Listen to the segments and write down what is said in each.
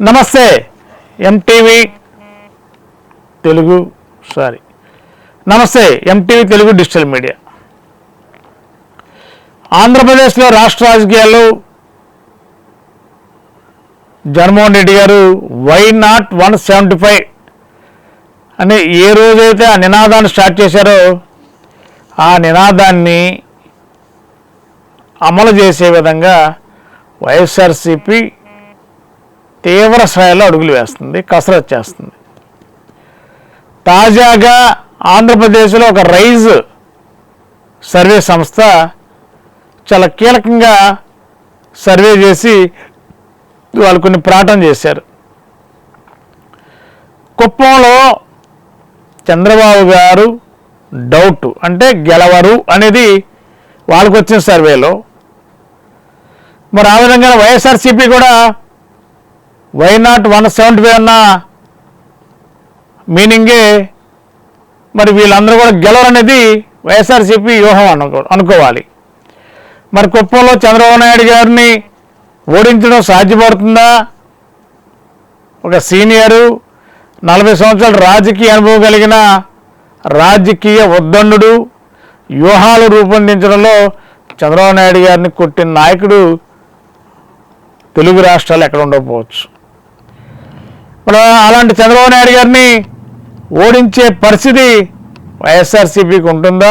నమస్తే. MTV Telugu sorry నమస్తే MTV Telugu digital media. ఆంధ్రప్రదేశ్లో రాష్ట్ర రాజకీయాలు జగన్మోహన్ రెడ్డి గారు why not one seventy five అని ఏ రోజైతే ఆ నినాదాన్ని స్టార్ట్ చేశారో ఆ నినాదాన్ని అమలు చేసే విధంగా వైఎస్ఆర్సిపి తీవ్ర స్థాయిలో అడుగులు వేస్తుంది కసరత్ చేస్తుంది. తాజాగా ఆంధ్రప్రదేశ్లో ఒక రైజ్ సర్వే సంస్థ చాలా కీలకంగా సర్వే చేసి వాళ్ళు కొన్ని ప్రాటం చేశారు. కుప్పంలో చంద్రబాబు గారు డౌట్ అంటే గెలవరు అనేది వాళ్ళకు వచ్చిన సర్వేలో. మరి ఆ విధంగా వైఎస్ఆర్సీపీ కూడా why not one seventy five అన్న మీనింగే మరి వీళ్ళందరూ కూడా గెలవరనేది వైఎస్ఆర్సీపీ వ్యూహం అనుకో అనుకోవాలి. మరి కుప్పంలో చంద్రబాబు నాయుడు గారిని ఓడించడం సాధ్యపడుతుందా? ఒక సీనియరు నలభై సంవత్సరాల రాజకీయ అనుభవం కలిగిన రాజకీయ ఉద్దండు వ్యూహాలు రూపొందించడంలో చంద్రబాబు నాయుడు గారిని కొట్టిన నాయకుడు తెలుగు రాష్ట్రాలు ఎక్కడ ఉండకపోవచ్చు. ఇప్పుడు అలాంటి చంద్రబాబు నాయుడు గారిని ఓడించే పరిస్థితి వైఎస్ఆర్సీపీకి ఉంటుందా?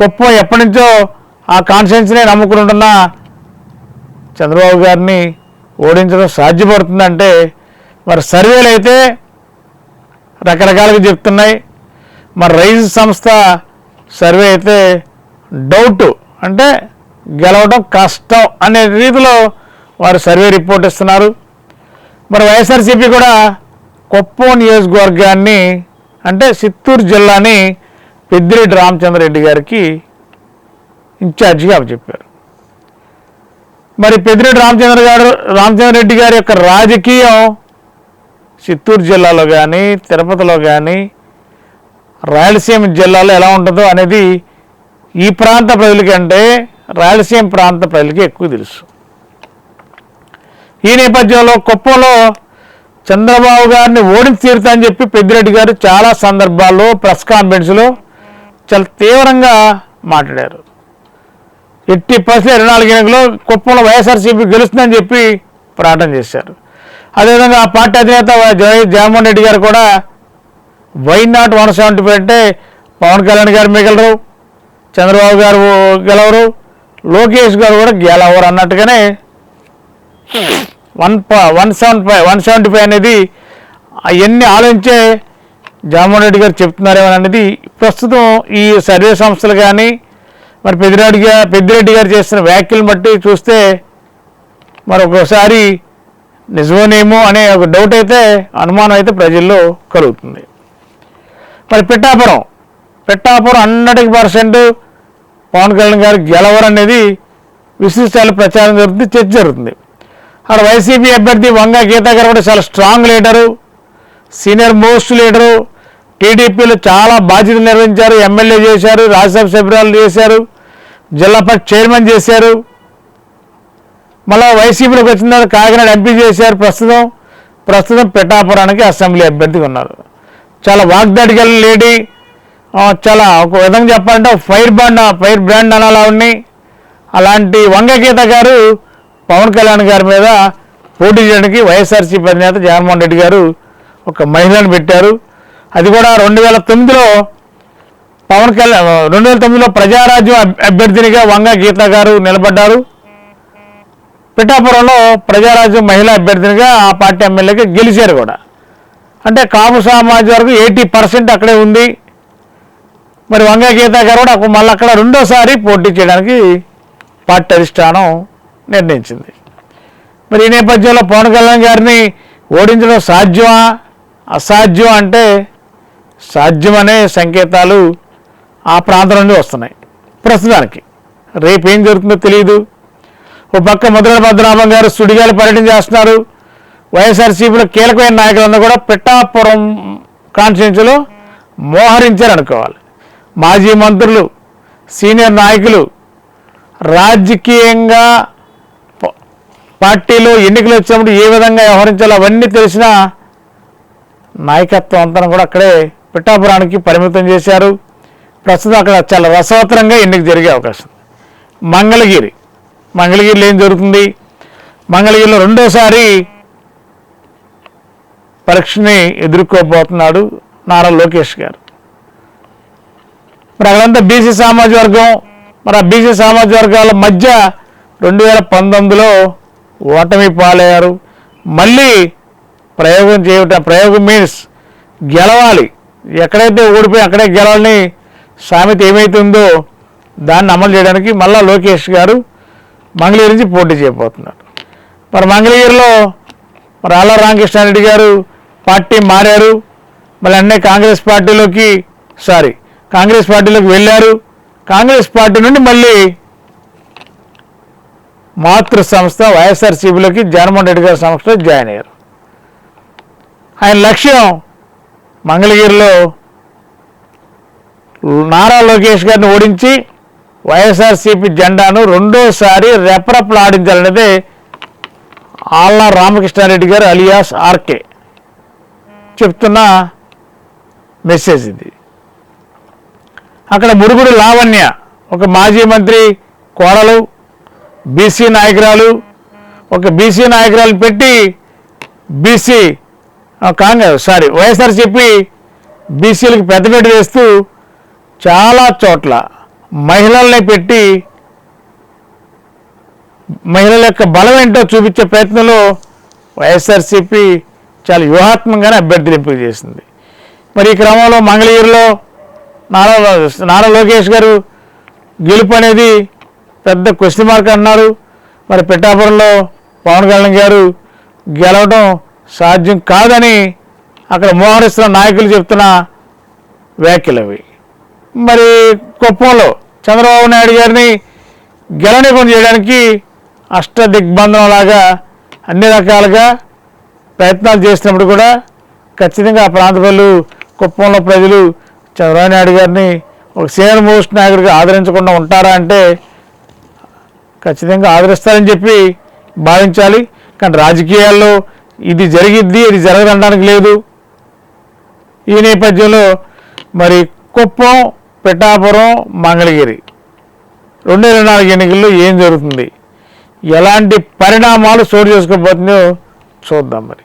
గొప్ప ఎప్పటి నుంచో ఆ కాన్ఫిడెన్స్నే నమ్ముకుని ఉంటున్న చంద్రబాబు గారిని ఓడించడం సాధ్యపడుతుందంటే మరి సర్వేలు అయితే రకరకాలుగా చెప్తున్నాయి. మరి రైజ్ సంస్థ సర్వే అయితే డౌట్ అంటే గెలవడం కష్టం అనే రీతిలో వారు సర్వే రిపోర్ట్ ఇస్తున్నారు. మరి వైఎస్ఆర్సీపీ కూడా కొప్పం నియోజకవర్గాన్ని అంటే చిత్తూరు జిల్లాని పెద్దిరెడ్డి రామచంద్రరెడ్డి గారికి ఇన్ఛార్జిగా చెప్పారు. మరి పెద్దిరెడ్డి రామచంద్ర గారు రామచంద్రరెడ్డి గారి యొక్క రాజకీయం చిత్తూరు జిల్లాలో కానీ తిరుపతిలో కానీ రాయలసీమ జిల్లాలో ఎలా ఉంటుందో అనేది ఈ ప్రాంత ప్రజలకంటే రాయలసీమ ప్రాంత ప్రజలకి ఎక్కువ తెలుసు. ఈ నేపథ్యంలో కుప్పంలో చంద్రబాబు గారిని ఓడించి తీరుతా అని చెప్పి పెద్దిరెడ్డి గారు చాలా సందర్భాల్లో ప్రెస్ కాన్ఫరెన్స్లో చాలా తీవ్రంగా మాట్లాడారు. ఎట్టి పరిస్థితి ఇరవై నాలుగు ఎన్నికలో కుప్పంలో వైఎస్ఆర్సీపీ గెలుస్తుందని చెప్పి ప్రకటన చేశారు. అదేవిధంగా ఆ పార్టీ అధినేత జగన్మోహన్ రెడ్డి గారు కూడా why not one seventy five అంటే పవన్ కళ్యాణ్ గారు మిగలరు చంద్రబాబు గారు గెలవరు లోకేష్ గారు కూడా గెలవరు అన్నట్టుగానే one one seven five one seventy five అనేది అవన్నీ ఆలోచించే జగన్మోహన్ రెడ్డి గారు చెప్తున్నారేమో అనేది ప్రస్తుతం ఈ సర్వే సంస్థలు కానీ మరి పెద్దిరెడ్డి గారు పెద్దిరెడ్డి గారు చేసిన వ్యాఖ్యలను బట్టి చూస్తే మరి ఒక్కోసారి నిజమేనేమో అనే ఒక డౌట్ అయితే అనుమానం అయితే ప్రజల్లో కలుగుతుంది. మరి పిట్టాపురం పిట్టాపురం హండ్రెడ్ పర్సెంట్ పవన్ కళ్యాణ్ గారు గెలవరు అనేది విశిష్టాలు ప్రచారం జరుగుతుంది చర్చ జరుగుతుంది. అక్కడ వైసీపీ అభ్యర్థి వంగ గీత గారు కూడా చాలా strong leader senior most leader టీడీపీలో చాలా బాధ్యతలు నిర్వహించారు ఎమ్మెల్యే చేశారు రాజ్యసభ సభ్యురాలు చేశారు జిల్లా పరిషత్ చైర్మన్ చేశారు. మళ్ళీ వైసీపీలోకి వచ్చిన తర్వాత కాకినాడ ఎంపీ చేశారు ప్రస్తుతం. ప్రస్తుతం పిఠాపురానికి అసెంబ్లీ అభ్యర్థిగా ఉన్నారు. చాలా వాగ్దాటికి వెళ్ళిన లేడీ చాలా ఒక విధంగా చెప్పాలంటే ఫైర్ బ్రాండ్ ఫైర్ బ్రాండ్ అనాలి ఉన్నాయి. అలాంటి వంగగీత గారు పవన్ కళ్యాణ్ గారి మీద పోటీ చేయడానికి వైఎస్ఆర్సీపీ అధినేత జగన్మోహన్ రెడ్డి గారు ఒక మహిళను పెట్టారు. అది కూడా రెండు వేల తొమ్మిదిలో పవన్ కళ్యాణ్ రెండు వేల తొమ్మిదిలో ప్రజారాజ్యం అభ్యర్థినిగా వంగ గీత గారు నిలబడ్డారు. పిఠాపురంలో ప్రజారాజ్యం మహిళా అభ్యర్థినిగా ఆ పార్టీ ఎమ్మెల్యేగా గెలిచారు కూడా. అంటే కాపు సమాజ వరకు ఎయిటీ పర్సెంట్ అక్కడే ఉంది. మరి వంగ గీత గారు కూడా మళ్ళీ అక్కడ రెండోసారి పోటీ చేయడానికి పార్టీ అధిష్టానం నిర్ణయించింది. మరి ఈ నేపథ్యంలో పవన్ కళ్యాణ్ గారిని ఓడించడం సాధ్యమా? అసాధ్యం అంటే సాధ్యమనే సంకేతాలు ఆ ప్రాంతం నుండి వస్తున్నాయి. ప్రస్తుతానికి రేపు ఏం జరుగుతుందో తెలియదు ఓ పక్క ముద్రల పద్మనాభం గారు సుడిగాలు పర్యటన చేస్తున్నారు. వైఎస్ఆర్సీపీలో కీలకమైన నాయకులందరూ కూడా పిట్టాపురం కాన్స్టిట్యూన్సీలో మోహరించారు అనుకోవాలి మాజీ మంత్రులు సీనియర్ నాయకులు రాజకీయంగా పార్టీలో ఎన్నికలు వచ్చినప్పుడు ఏ విధంగా వ్యవహరించాలో అవన్నీ తెలిసిన నాయకత్వం అంతా కూడా అక్కడే పిఠాపురానికి పరిమితం చేశారు. ప్రస్తుతం అక్కడ చాలా రసవత్తరంగా ఎన్నిక జరిగే అవకాశం. మంగళగిరి. మంగళగిరిలో ఏం జరుగుతుంది? మంగళగిరిలో రెండోసారి పరీక్షని ఎదుర్కోబోతున్నాడు నారా లోకేష్ గారు. మరి అక్కడంతా బీసీ సామాజిక వర్గం మరి ఆ బీసీ సామాజిక వర్గాల మధ్య రెండు వేల పంతొమ్మిదిలో ఓటమి పాలయ్యారు. మళ్ళీ ప్రయోగం చేయటం ప్రయోగం మీన్స్ గెలవాలి. ఎక్కడైతే ఓడిపోయి అక్కడే గెలవాలని సామెత ఏమైతుందో దాన్ని అమలు చేయడానికి మళ్ళా లోకేష్ గారు మంగళగిరి నుంచి పోటీ చేయబోతున్నారు. మరి మంగళగిరిలో మరి ఆళ్ళ రామకృష్ణారెడ్డి గారు పార్టీ మారారు. మళ్ళీ అన్నీ కాంగ్రెస్ పార్టీలోకి సారీ కాంగ్రెస్ పార్టీలోకి వెళ్ళారు. కాంగ్రెస్ పార్టీ నుండి మళ్ళీ మాతృ సంస్థ వైఎస్ఆర్సీపీలోకి జగన్మోహన్ రెడ్డి గారి సంస్థలో జాయిన్ అయ్యారు. ఆయన లక్ష్యం మంగళగిరిలో నారా లోకేష్ గారిని ఓడించి వైఎస్ఆర్సీపీ జెండాను రెండోసారి రెపరెపలాడించాలనేదే ఆళ్ళ రామకృష్ణారెడ్డి గారు అలియాస్ ఆర్కే చెప్తున్న మెసేజ్ ఇది. అక్కడ మురుగుడు లావణ్య ఒక మాజీ మంత్రి కోడలు బీసీ నాయకురాలు ఒక బీసీ నాయకురాలు పెట్టి బీసీ కాంగ్రెస్ సారీ వైఎస్ఆర్ చెప్పి బీసీలకు పెద్దపీట వేస్తూ చాలా చోట్ల మహిళల్ని పెట్టి మహిళల యొక్క బలం ఏంటో చూపించే ప్రయత్నంలో వైఎస్ఆర్సీపీ చాలా వ్యూహాత్మకంగానే అభ్యర్థులు ఎంపిక చేసింది. మరి ఈ క్రమంలో మంగళగిరిలో నారా నారా లోకేష్ గారు గెలుపు అనేది పెద్ద క్వశ్చన్ మార్క్ అన్నారు. మరి పిఠాపురంలో పవన్ కళ్యాణ్ గారు గెలవడం సాధ్యం కాదని అక్కడ మోహరిస్తున్న నాయకులు చెప్తున్న వ్యాఖ్యలు అవి. మరి కుప్పంలో చంద్రబాబు నాయుడు గారిని గెలనికుండా చేయడానికి అష్ట లాగా అన్ని రకాలుగా ప్రయత్నాలు చేసినప్పుడు కూడా ఖచ్చితంగా ఆ ప్రాంత ప్రజలు కుప్పంలో ప్రజలు చంద్రబాబు నాయుడు గారిని ఒక సీనియర్ మోస్ట్ నాయకుడిగా ఆదరించకుండా ఉంటారా అంటే ఖచ్చితంగా ఆదరిస్తారని చెప్పి భావించాలి. కానీ రాజకీయాల్లో ఇది జరిగిద్ది ఇది జరగదనడానికి లేదు. ఈ నేపథ్యంలో మరి కుప్పం పిఠాపురం మంగళగిరి రెండు వేల నాలుగు ఎన్నికల్లో ఏం జరుగుతుంది? ఎలాంటి పరిణామాలు చోటు చేసుకోబోతుందో చూద్దాం మరి.